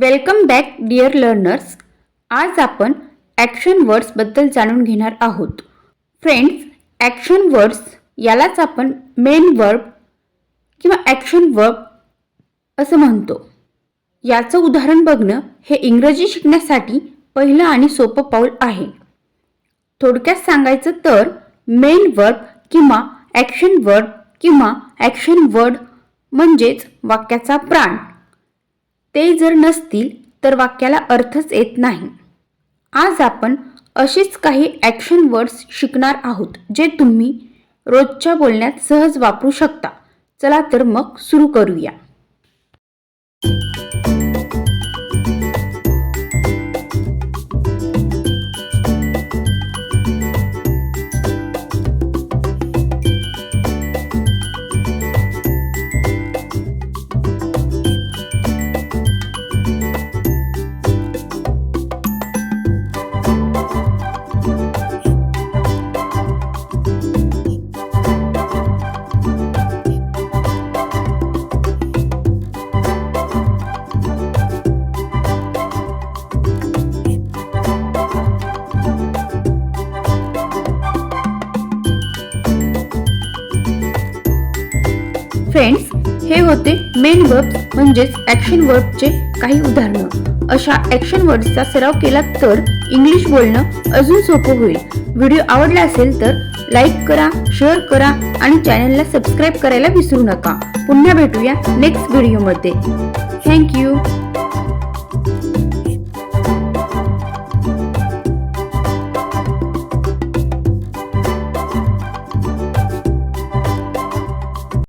Welcome back dear learners आज आपण action वर्ड्सबद्दल जाणून घेणार आहोत. फ्रेंड्स ॲक्शन वर्ड्स यालाच आपण मेन वर्ब किंवा ॲक्शन वर्ब असं म्हणतो. याचं उदाहरण बघणं हे इंग्रजी शिकण्यासाठी पहिलं आणि सोपं पाऊल आहे. थोडक्यात सांगायचं तर मेन वर्ब किंवा ॲक्शन वर्ड किंवा ॲक्शन वर्ड म्हणजेच वाक्याचा प्राण. ते जर नसतील तर वाक्याला अर्थच येत नाही. आज आपण अशीच काही ॲक्शन वर्ड्स शिकणार आहोत जे तुम्ही रोजच्या बोलण्यात सहज वापरू शकता. चला तर मग सुरू करूया. फ्रेंड्स हे होते मेन वर्ब्स म्हणजेच ॲक्शन वर्बचे काही उदाहरणं. अशा ॲक्शन वर्ड्सचा सराव केला तर इंग्लिश बोलणं अजून सोपं होईल. व्हिडिओ आवडला असेल तर लाईक करा शेअर करा आणि चॅनलला सबस्क्राईब करायला विसरू नका. पुन्हा भेटूया नेक्स्ट व्हिडिओमध्ये थँक्यू